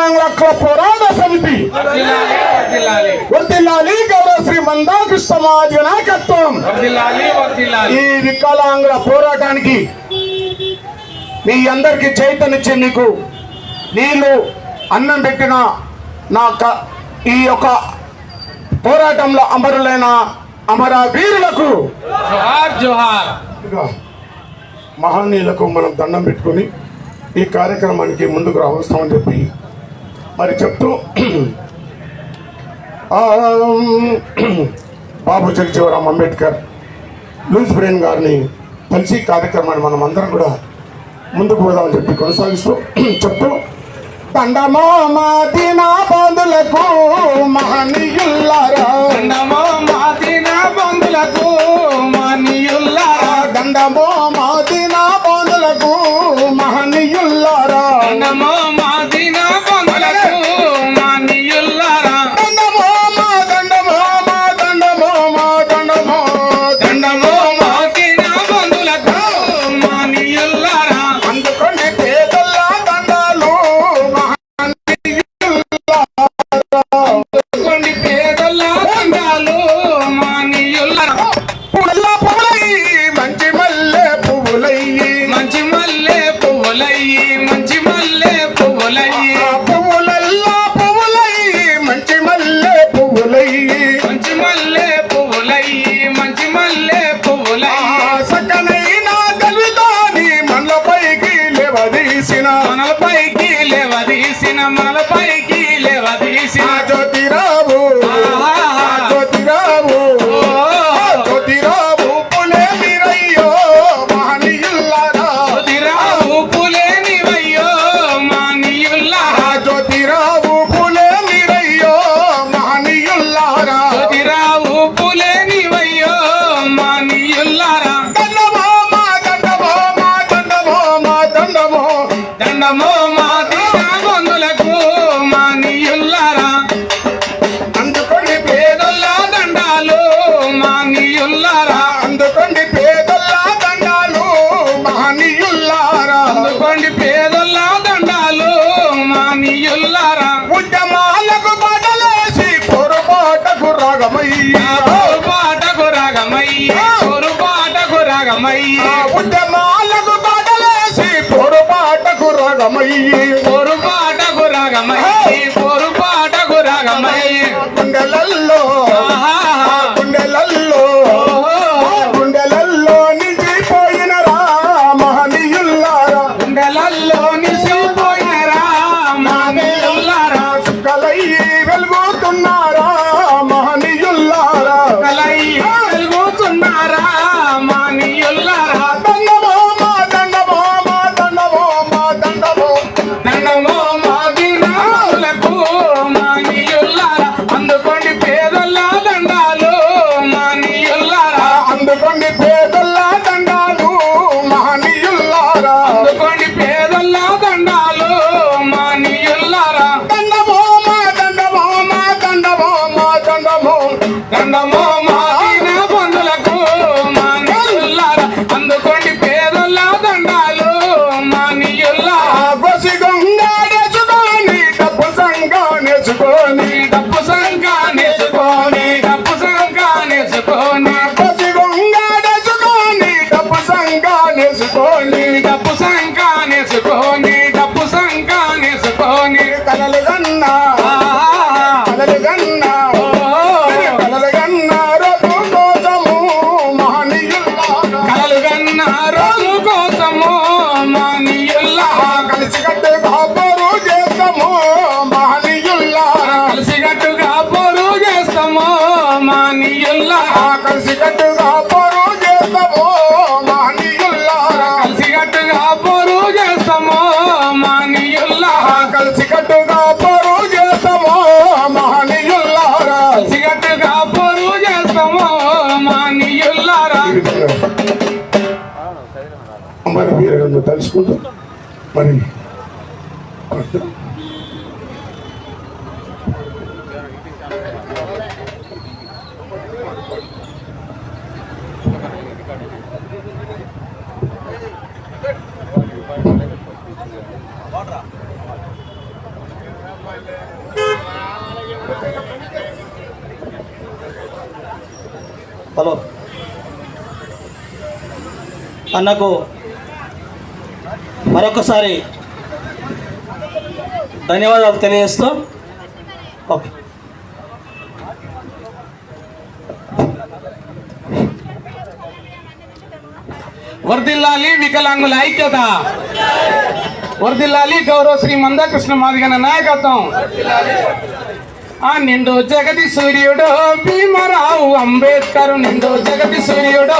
వర్తలాంగ్ల పోరాట సమితి. వర్తిల్లాలి గౌరవ శ్రీ మందాకృష్ణ మహాజ నాయకత్వం. ఈ వికలాంగుల పోరాటానికి మీ అందరికీ చైతన్యచ్చే నీకు నీళ్ళు అన్నం పెట్టిన నా ఈ యొక్క పోరాటంలో అమరులైన అమరావీరులకు మహానీయులకు మనం దండం పెట్టుకుని ఈ కార్యక్రమానికి ముందుకు రావస్తామని చెప్పి మరి చెప్తూ బాబు జగజీవరామ్ అంబేద్కర్ లూస్ బ్రెయిన్ గారిని కలిసి కార్యక్రమాన్ని మనం అందరం కూడా ముందుకు పోదామని చెప్పి కొనసాగిస్తూ చెప్తూ దండమో బంధులకు మహనీయుల్లారా దండమో మా బంధులకు మహనీయుల్లారా దండమో ఉద్యమాలకు బాటలేసి పొరపాటకు రగమయ్యి అందుకోండి పేదల్లా దండాలు మా నీయుల్లారా. దండమో మా దండమో కోసం మాని ఎలా కలిసి కట్టే కాపరు చేస్తాము బహిరంగంగా తలుచుకుంటూ మరి హలో. అన్నకు మరొకసారి ధన్యవాదాలు తెలియజేస్తూ. ఓకే. వర్దిల్లాలి వికలాంగుల ఐక్యత. వర్దిల్లాలి గౌరవ శ్రీ మందకృష్ణ మాదిగన నాయకత్వం. ఆ నిండు జగతి సూర్యుడు భీమరావు అంబేద్కర్ నిండు జగతి సూర్యుడు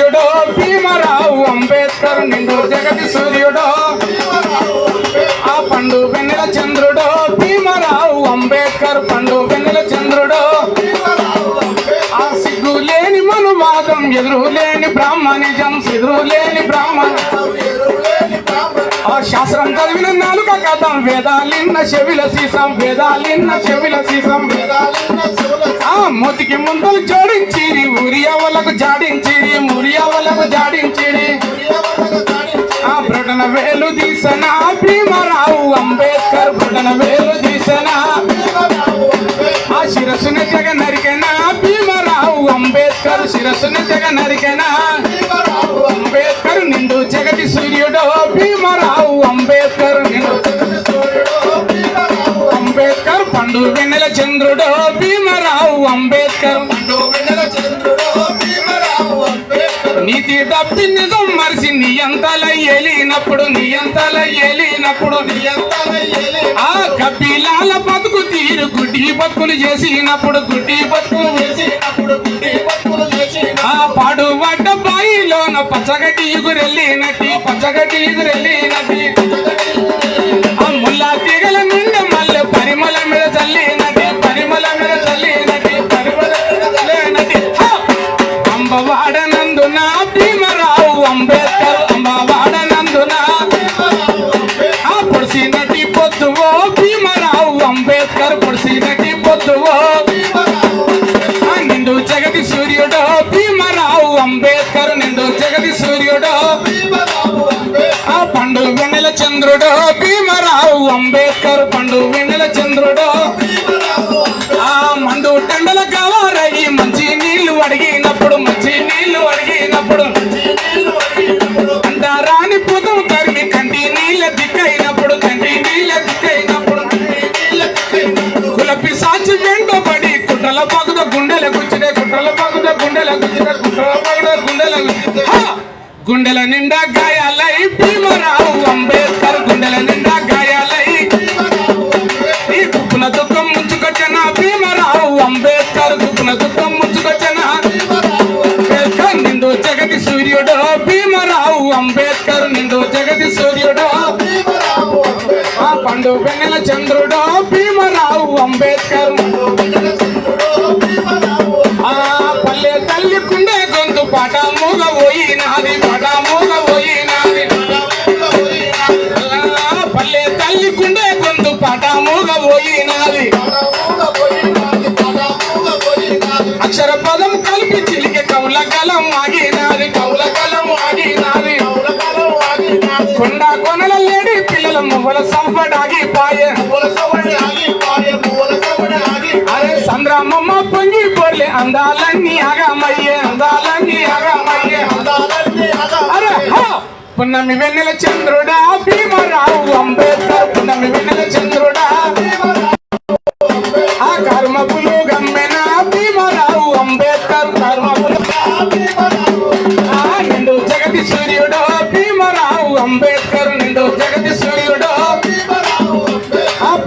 సూర్యుడు భీమరావు అంబేద్కర్ నిండు జగతి సూర్యుడు. ఆ పండు వెన్నెల చంద్రుడు భీమరావు అంబేద్కర్ పండు వెన్నెల చంద్రుడు. ఆ సిగ్గు లేని మనువాదం ఎదురు లేని బ్రాహ్మణిజం ఎదురు లేని బ్రాహ్మణ ఆ శాస్త్రం చదివిన నాలుక కథం. వేదాలిన్న చెవిల సీసం వేదాలిన్న చెవిల సీసం. ఆ మూతికి ముందలు జోడించిరి ఊరియవలకు జాడించిరి మురియవలకు జాడించిరి. ఆ ప్రకటన వేలు తీసన భీమరావు అంబేద్కర్ ప్రకటన వేలు తీసన ఆ శిరస్సుని జగ నరికెన భీమరావు అంబేద్కర్ శిరస్సుని జగ నరికెన జగతి సూర్యుడో భీమరావు అంబేద్కర్ అంబేద్కర్ పండు వెన్నెల చంద్రుడో భీమరావు అంబేద్కర్. నీతి తప్పి నిజం మరిసి నీ అంతల ఎలినప్పుడు నీ అంతల ఎలినప్పుడు ఆ కపిలాల బతుకు తీరు గుడ్డి బతుకులు చేసినప్పుడు గుడ్డి బతుకులు ఆ పాడు పడ్డ బాయిలోన పచ్చగడ్డి ఎగురెళ్ళినట్టి పచ్చగడ్డి ఎగురెళ్ళినట్టి. ఆ ముల్లా తీగల నుండి అంబేద్కర్ పండు వెన్నెల చంద్రుడు. ఆ మండు టెండల కావారయ్యి మంచి నీళ్ళు అడిగినప్పుడు మంచి నీళ్ళు అడిగినప్పుడు. అంటారాని పుతం తరిమి కంటి నీళ్ళ దిక్కైనప్పుడు కంటి నీళ్ళ దిక్కైనప్పుడు. కులపి సాచి వెంటబడి కుట్రల పగుద గుండెల గుచ్చిడే కుట్రల పగుద గుండెల గుచ్చిడే కుట్రల పగుద గుండెల గుచ్చిడే. గుండెల నిండా గాయాలై భీమరావు అంబేద్కర్ గుండెల సూర్యుడు భీమరావు అంబేద్కర్ నిండు జగతి సూర్యుడు. ఆ పండు వెన్నెల చంద్రుడు భీమరావు అంబేద్కర్. ఆ పల్లె తల్లి కుండే గొంతు పాట మూగ పోయినాది పాట మూగ పోయినాది. పల్లె తల్లి కుండే గొంతు పాట మూగ పోయినాది. అరే సంద్రమమ్మ పొంగి పొర్లే అందాలన్నీ ఆగమయ్యే అందాలన్నీ ఆగమయ్యే అరే హా! పున్నమి వెన్నెల చంద్రుడా భీమరావు అంబేద్కర్ పున్నమి వెన్నెల చంద్రుడా ఆ కర్మపులు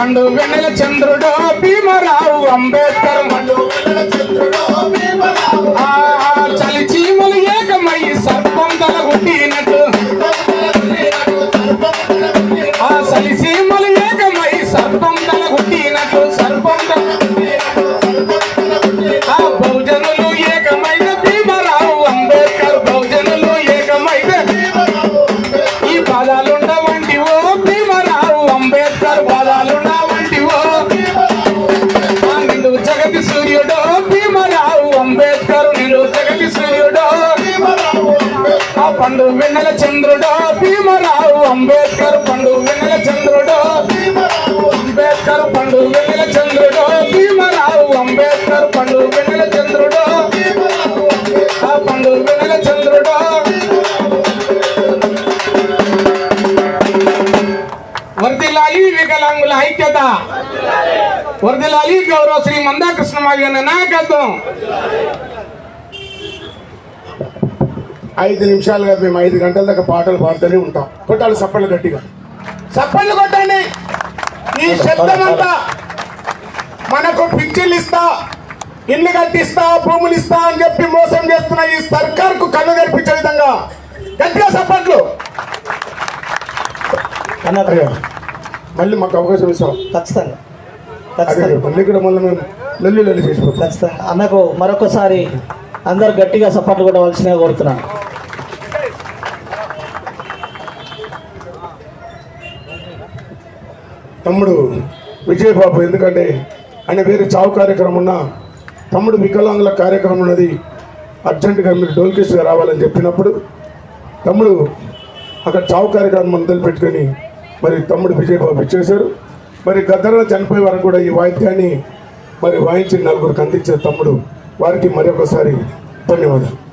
పండు వెన్నెల చంద్రుడు భీమరావు అంబేద్కర్ ఆ చలి చీమలు ఏకమై సర్పం తల గుట్టినట్టు పండు వెన్నెల చంద్రుడా భీమరావు అంబేద్కర్ పండు వెన్నెల చంద్రుడా. అంబేద్కర్ పండు వెన్నెల చంద్రుడా భీమరావు అంబేద్కర్ పండు వెన్నెల చంద్రుడా. పండు వెన్నెల చంద్రుడా. వర్దిలాలి వికలాంగుల ఐక్యత. వర్దిలాలి గౌరవ శ్రీ మందాకృష్ణ మావి నాయకత్వం. ఐదు నిమిషాలుగా మేము ఐదు గంటల దాకా పాటలు పాడుతూనే ఉంటాం. కొట్టాలి సప్పళ్ళు గట్టిగా. సప్పళ్ళు కొట్టండి. ఈ శబ్దం అంతా మనకు పిచ్చిలు ఇస్తా ఇల్లు కట్టిస్తా భూములు ఇస్తా అని చెప్పి మోసం చేస్తున్న ఈ సర్కార్కు కన్ను తెరిపించే విధంగా గట్టిగా సప్పట్లు మళ్ళీ మాకు అవకాశం ఇస్తాం ఖచ్చితంగా. మళ్ళీ కూడా మళ్ళీ మేము లొల్లి లొల్లి చేసిపోతాం. ఖచ్చితంగా. అన్నకు మరొకసారి అందరు గట్టిగా సపోర్ట్ కొట్టవలసినగా కోరుతున్నాను. తమ్ముడు విజయబాబు ఎందుకంటే ఆయన వేరే చావు కార్యక్రమం ఉన్నా తమ్ముడు వికలాంగుల కార్యక్రమం ఉన్నది. అర్జెంటుగా మీరు డోల్కేష్గా రావాలని చెప్పినప్పుడు తమ్ముడు అక్కడ చావు కార్యక్రమం మొదలు పెట్టుకొని మరి తమ్ముడు విజయబాబు ఇచ్చేశారు మరి గద్దరలో చనిపోయే వరకు కూడా ఈ వాయిద్యాన్ని మరి వాయించి నలుగురికి అందించే తమ్ముడు వారికి మరొకసారి ధన్యవాదాలు.